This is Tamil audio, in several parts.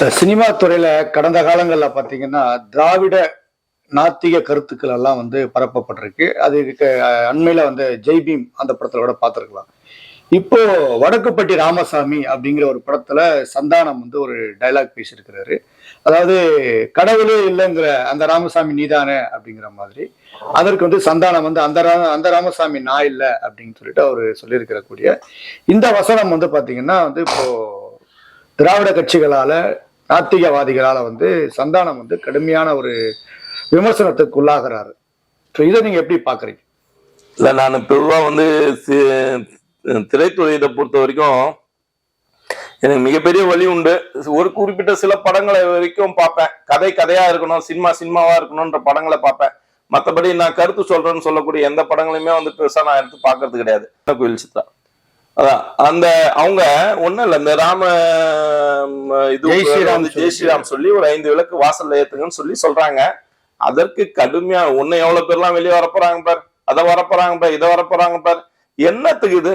இந்த சினிமா துறையில கடந்த காலங்கள்ல பாத்தீங்கன்னா திராவிட நாத்திக கருத்துக்கள் எல்லாம் வந்து பரப்பப்பட்டிருக்கு. அதுக்கு அண்மையில வந்து ஜெய்பீம் அந்த படத்துல கூட பார்த்திருக்கலாம் இப்போ வடக்குப்பட்டி ராமசாமி அப்படிங்கிற ஒரு படத்துல சந்தானம் வந்து ஒரு டைலாக் பேசியிருக்கிறாரு. அதாவது கடவுளே இல்லைங்கிற அந்த ராமசாமி நீதானே அப்படிங்கிற மாதிரி. அதற்கு வந்து சந்தானம் வந்து அந்த ரா- அந்த ராமசாமி நான் இல்லை அப்படின்னு சொல்லிட்டு அவர் சொல்லியிருக்கிற கூடிய இந்த வசனம் வந்து பாத்தீங்கன்னா வந்து இப்போ திராவிட கட்சிகளால நாத்திகவாதிகளால் வந்து சந்தானம் வந்து கடுமையான ஒரு விமர்சனத்துக்கு உள்ளாகிறாரு ஸோ இதை நீங்கள் எப்படி பார்க்குறீங்க? இல்லை நான் பொதுவாக வந்து சி- திரைத்துறையை பொறுத்த வரைக்கும் எனக்கு மிகப்பெரிய வழி உண்டு. ஒரு குறிப்பிட்ட சில படங்களை வரைக்கும் பார்ப்பேன். கதை கதையா இருக்கணும் சினிமா சினிமாவா இருக்கணும்ன்ற படங்களை பார்ப்பேன். மற்றபடி நான் கருத்து சொல்றேன்னு சொல்லக்கூடிய எந்த படங்களையுமே வந்து பெருசா நான் எடுத்து பார்க்கிறது கிடையாது. கோயில் சித்ரா. அதான் அந்த அவங்க ஒண்ணும் இல்ல இந்த ராம இது ஜெய் ஸ்ரீராம் சொல்லி. ஒரு ஐந்து விளக்கு வாசல்ல ஏத்துங்கன்னு சொல்லி சொல்றாங்க. அதற்கு கடுமையா ஒண்ணு எவ்வளவு பேர்லாம் வெளியே வரப்போறாங்க பார்? அதை வரப்போறாங்க பார் இதை வரப்போறாங்க பார். என்னத்துக்கு இது?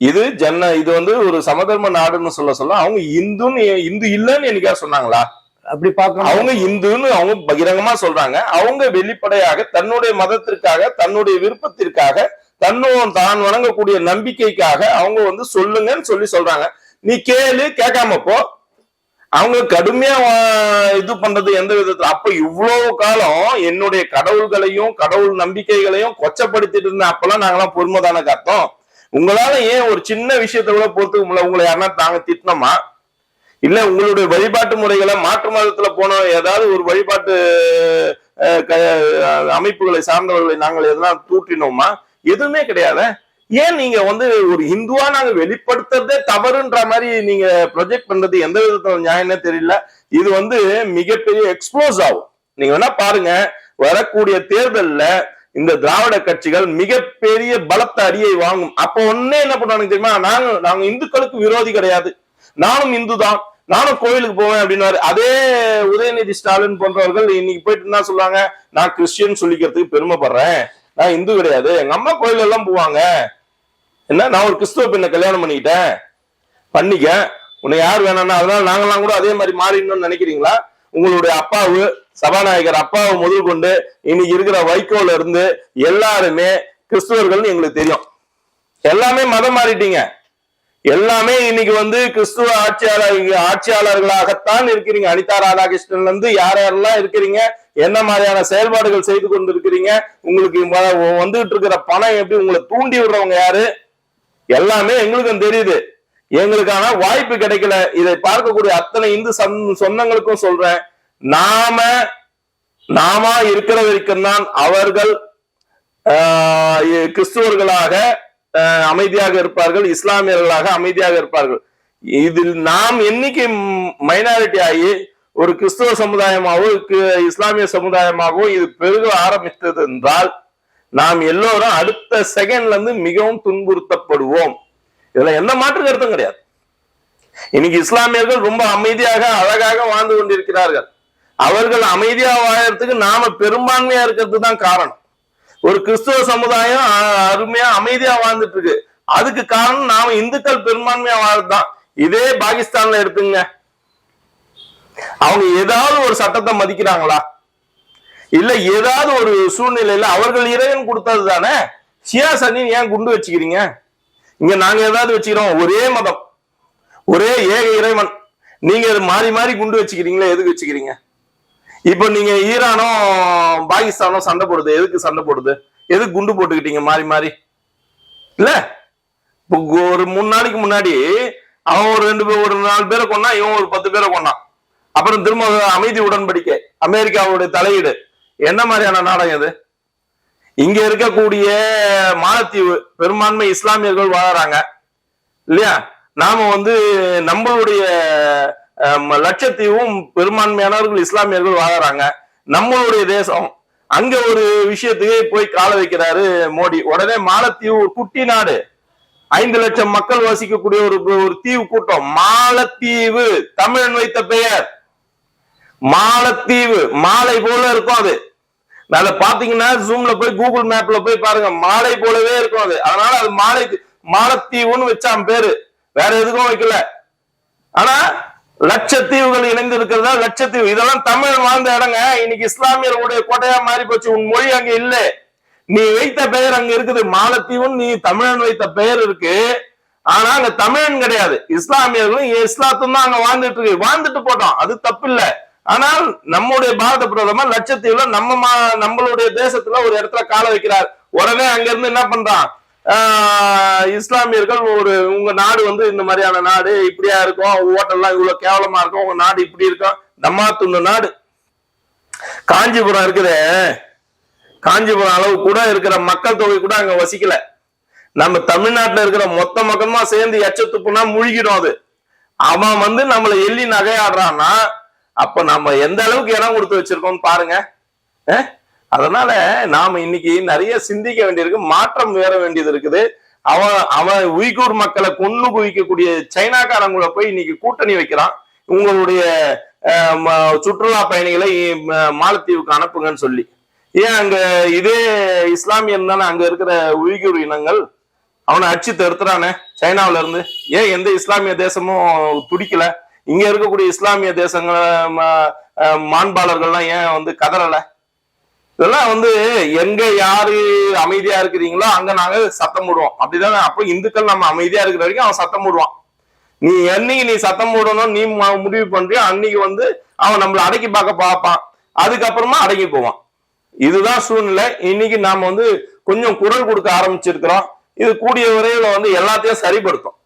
இது ஜன்ன இது வந்து ஒரு சமதர்ம நாடுன்னு சொல்ல சொல்ல அவங்க இந்துன்னு இந்து இல்லைன்னு என்னைக்கா சொன்னாங்களா? அப்படி பார்க்கணும். அவங்க இந்துன்னு அவங்க பகிரங்கமா சொல்றாங்க. அவங்க வெளிப்படையாக தன்னுடைய மதத்திற்காக தன்னுடைய விருப்பத்திற்காக தன்னோன் தான் வணங்கக்கூடிய நம்பிக்கைக்காக அவங்க வந்து சொல்லுங்கன்னு சொல்லி சொல்றாங்க. நீ கேளு கேட்காம போ. அவங்க கடுமையா இது பண்றது எந்த விதத்துல? அப்ப இவ்வளவு காலம் என்னுடைய கடவுள்களையும் கடவுள் நம்பிக்கைகளையும் கொச்சப்படுத்திட்டு இருந்த அப்பெல்லாம் நாங்கெல்லாம் பொறுமைதான காத்தோம். உங்களால ஏன் ஒரு சின்ன விஷயத்த கூட பொறுத்துக்க முடியல? உங்களை யாருன்னா தாங்க திட்டினோமா? இல்ல உங்களுடைய வழிபாட்டு முறைகளை மாற்று மதத்துல போன ஏதாவது ஒரு வழிபாட்டு அமைப்புகளை சார்ந்தவர்களை நாங்கள் எதனா தூற்றினோமா? எதுவுமே கிடையாது. ஏன் நீங்க வந்து ஒரு இந்துவா நாங்க வெளிப்படுத்துறதே தவறுன்ற மாதிரி நீங்க ப்ரொஜெக்ட் பண்றது எந்த விதத்துல நியாயம்னே தெரியல. இது வந்து மிகப்பெரிய எக்ஸ்ப்ளோஸ் ஆகும். நீங்க வேணா பாருங்க வரக்கூடிய தேர்தல்ல இந்த திராவிட கட்சிகள் மிகப்பெரிய பலத்த அடியை வாங்கும். அப்ப ஒன்னே என்ன பண்ணுவாங்க தெரியுமா? நாங்க நாங்க இந்துக்களுக்கு விரோதி கிடையாது. நானும் இந்து தான் நானும் கோயிலுக்கு போவேன் அப்படின்னாரு அதே உதயநிதி ஸ்டாலின் போன்றவர்கள் இன்னைக்கு போயிட்டு என்ன சொல்லுவாங்க? நான் கிறிஸ்டியன் சொல்லிக்கிறதுக்கு பெருமைப்படுறேன். நான் இந்து கிடையாது. எங்க அம்மா கோயில் எல்லாம் போவாங்க. என்ன? நான் ஒரு கிறிஸ்துவ பெண்ணை கல்யாணம் பண்ணிக்கிட்டேன். பண்ணிக்க. உன்னை யார் வேணாம்னா அதனால நாங்கெல்லாம் கூட அதே மாதிரி மாறிடணும்னு நினைக்கிறீங்களா? உங்களுடைய அப்பாவு சபாநாயகர் அப்பாவை முதல் கொண்டு இன்னைக்கு இருக்கிற வைக்கோல இருந்து எல்லாருமே கிறிஸ்துவர்கள்னு எங்களுக்கு தெரியும். எல்லாமே மதம் மாறிட்டீங்க. எல்லாமே இன்னைக்கு வந்து கிறிஸ்துவ ஆட்சியாளர் ஆட்சியாளர்களாகத்தான் இருக்கிறீங்க. அனிதா ராதாகிருஷ்ணன்ல இருந்து யார் யாரெல்லாம் இருக்கிறீங்க? என்ன மாதிரியான செயல்பாடுகள் செய்து கொண்டு இருக்கிறீங்க உங்களுக்கு வ- வந்துகிட்டு இருக்கிற பணம் எப்படி உங்களை தூண்டி விடுறவங்க யாரு? எல்லாமே எங்களுக்கும் தெரியுது. எங்களுக்கான வாய்ப்பு கிடைக்கல. இதை பார்க்கக்கூடிய அத்தனை இந்து சந்- சொந்தங்களுக்கும் சொல்றேன். நாம நாம இருக்கிற வரைக்கும் தான் அவர்கள் கிறிஸ்துவர்களாக அமைதியாக இருப்பார்கள் இஸ்லாமியர்களாக அமைதியாக இருப்பார்கள். இதில் நாம் என்னைக்கு மைனாரிட்டி ஆகி ஒரு கிறிஸ்துவ சமுதாயமாகவோ இஸ்லாமிய சமுதாயமாகவோ இது பெருக ஆரம்பித்தது என்றால் நாம் எல்லோரும் அடுத்த செகண்ட்ல இருந்து மிகவும் துன்புறுத்தப்படுவோம். இதுல எந்த மாற்று கருத்தும் கிடையாது. இன்னைக்கு இஸ்லாமியர்கள் ரொம்ப அமைதியாக அழகாக வாழ்ந்து கொண்டிருக்கிறார்கள். அவர்கள் அமைதியா வாழறதுக்கு நாம பெரும்பான்மையா இருக்கிறது தான் காரணம். ஒரு கிறிஸ்துவ சமுதாயம் அ- அருமையா அமைதியா வாழ்ந்துட்டு இருக்கு. அதுக்கு காரணம் நாம இந்துக்கள் பெரும்பான்மையா வாழ்றதுதான். இதே பாகிஸ்தான்ல எடுத்துங்க. அவங்க ஏதாவது ஒரு சட்டத்தை மதிக்கிறாங்களா? இல்ல ஏதாவது ஒரு சூழ்நிலையில அவர்கள் இறைவன் கொடுத்தது தானே ஷியா சன்னி ஏன் குண்டு வச்சுக்கிறீங்க? இங்க நாங்க ஏதாவது வச்சுக்கிறோம். ஒரே மதம். ஒரே ஏக இறைவன். நீங்க மாறி மாறி குண்டு வச்சுக்கிறீங்களா? எதுக்கு வச்சுக்கிறீங்க? இப்போ நீங்க ஈரானும் பாகிஸ்தானும் சண்டை போடுது. எதுக்கு சண்டை போடுது? எதுக்கு குண்டு போட்டுக்கிட்டீங்க? மாறி மாறி. இல்ல? இப்போ ஒரு மூணு நாளைக்கு முன்னாடி அவன் ஒரு ரெண்டு பேர் ஒரு நாலு பேரை கொண்டா இவன் ஒரு பத்து பேரை கொன்னான். அப்புறம் திரும்ப அமைதி உடன்படிக்கை. அமெரிக்காவுடைய தலையீடு. என்ன மாதிரியான நாடகம் இது? இங்க இருக்கக்கூடிய மாலத்தீவு பெரும்பான்மை இஸ்லாமியர்கள் வாழறாங்க. இல்லையா? நாம வந்து நம்மளுடைய லட்சத்தீவும் பெரும்பான்மையானவர்கள் இஸ்லாமியர்கள் வாழறாங்க. நம்மளுடைய தேசம் அங்க ஒரு விஷயத்துக்கு போய் கால வைக்கிறாரு மோடி. உடனே மாலத்தீவு ஒரு குட்டி நாடு. ஐந்து லட்சம் மக்கள் வசிக்கக்கூடிய ஒரு ஒரு தீவு கூட்டம். மாலத்தீவு தமிழன் வைத்த பெயர். மாலத்தீவு மாலை போல இருக்கும் அது. அதை பாத்தீங்கன்னா ஜூம்ல போய் கூகுள் மேப்ல போய் பாருங்க. மாலை போலவே இருக்கும் அது. அதனால அது மாலை மாலத்தீவுன்னு வச்சான் பேரு. வேற எதுக்கும் வைக்கல. ஆனா லட்சத்தீவுகள் இணைந்து இருக்கிறதா லட்சத்தீவு. இதெல்லாம் தமிழ் வாழ்ந்த இடங்க. இன்னைக்கு இஸ்லாமியர்களுடைய கோட்டையா மாறி போச்சு. உன் மொழி அங்க இல்ல. நீ வைத்த பெயர் அங்க இருக்குது. மாலத்தீவுன்னு நீ தமிழன் வைத்த பெயர் இருக்கு. ஆனா அங்க தமிழன் கிடையாது. இஸ்லாமியர்களும் இஸ்லாத்தும் தான் அங்க வாழ்ந்துட்டு இருக்கு. வாழ்ந்துட்டு போட்டோம். அது தப்பு இல்ல ஆனால் நம்முடைய பாரத பிரதமர் லட்சத்தீவுல நம்ம மா- நம்மளுடைய தேசத்துல ஒரு இடத்துல கால வைக்கிறார். உடனே அங்க இருந்து என்ன பண்றான்? இஸ்லாமியர்கள் ஒரு உங்க நாடு வந்து இந்த மாதிரியான நாடு இப்படியா இருக்கும்? ஹோட்டல்லாம் இவ்வளவு கேவலமா இருக்கும்? உங்க நாடு இப்படி இருக்கும் தம்மா நாடு. காஞ்சிபுரம் இருக்குதே. காஞ்சிபுரம் அளவு கூட இருக்கிற மக்கள் தொகை கூட அங்க வசிக்கல. நம்ம தமிழ்நாட்டுல இருக்கிற மொத்த மக்களுமா சேர்ந்து எச்சத்துப்புனா முழுகிடும் அது. அவன் வந்து நம்மளை எள்ளி நகையாடுறான்னா அப்ப நம்ம எந்த அளவுக்கு இடம் கொடுத்து வச்சிருக்கோம்னு பாருங்க. அஹ்? அதனால நாம இன்னைக்கு நிறைய சிந்திக்க வேண்டியிருக்கு மாற்றம் வேற வேண்டியது இருக்குது. அவன் அவன் உய்கூர் மக்களை கொண்டு குவிக்கக்கூடிய சைனாக்காரங்களை போய் இன்னைக்கு கூட்டணி வைக்கிறான். உங்களுடைய சுற்றுலா பயணிகளை ம- மாலத்தீவுக்கு அனுப்புங்கன்னு சொல்லி. ஏன் அங்க இதே இஸ்லாமியன் தானே அங்க இருக்கிற உய்கூர் இனங்கள்? அவனை அடிச்சு தடுத்துறானே சைனாவில இருந்து. ஏன் எந்த இஸ்லாமிய தேசமும் துடிக்கல? இங்க இருக்கக்கூடிய இஸ்லாமிய தேசங்கள மாண்பாளர்கள்லாம் ஏன் வந்து கதறலை? இதெல்லாம் வந்து எங்க யாரு அமைதியா இருக்கிறீங்களோ அங்க நாங்க சத்தம் போடுவோம். அப்படிதானே? அப்போ இந்துக்கள் நம்ம அமைதியா இருக்கிற வரைக்கும் அவன் சத்தம் போடுவான். நீ என்னைக்கு நீ சத்தம் போடணும் நீ முடிவு பண்றியோ அன்னைக்கு வந்து அவன் நம்மள அடக்கி பார்க்க பார்ப்பான். அதுக்கப்புறமா அடங்கி போவான். இதுதான் சூழ்நிலை. இன்னைக்கு நாம வந்து கொஞ்சம் குரல் கொடுக்க ஆரம்பிச்சிருக்கிறோம். இது கூடிய விரைவில் வந்து எல்லாத்தையும் சரிப்படுத்தும்.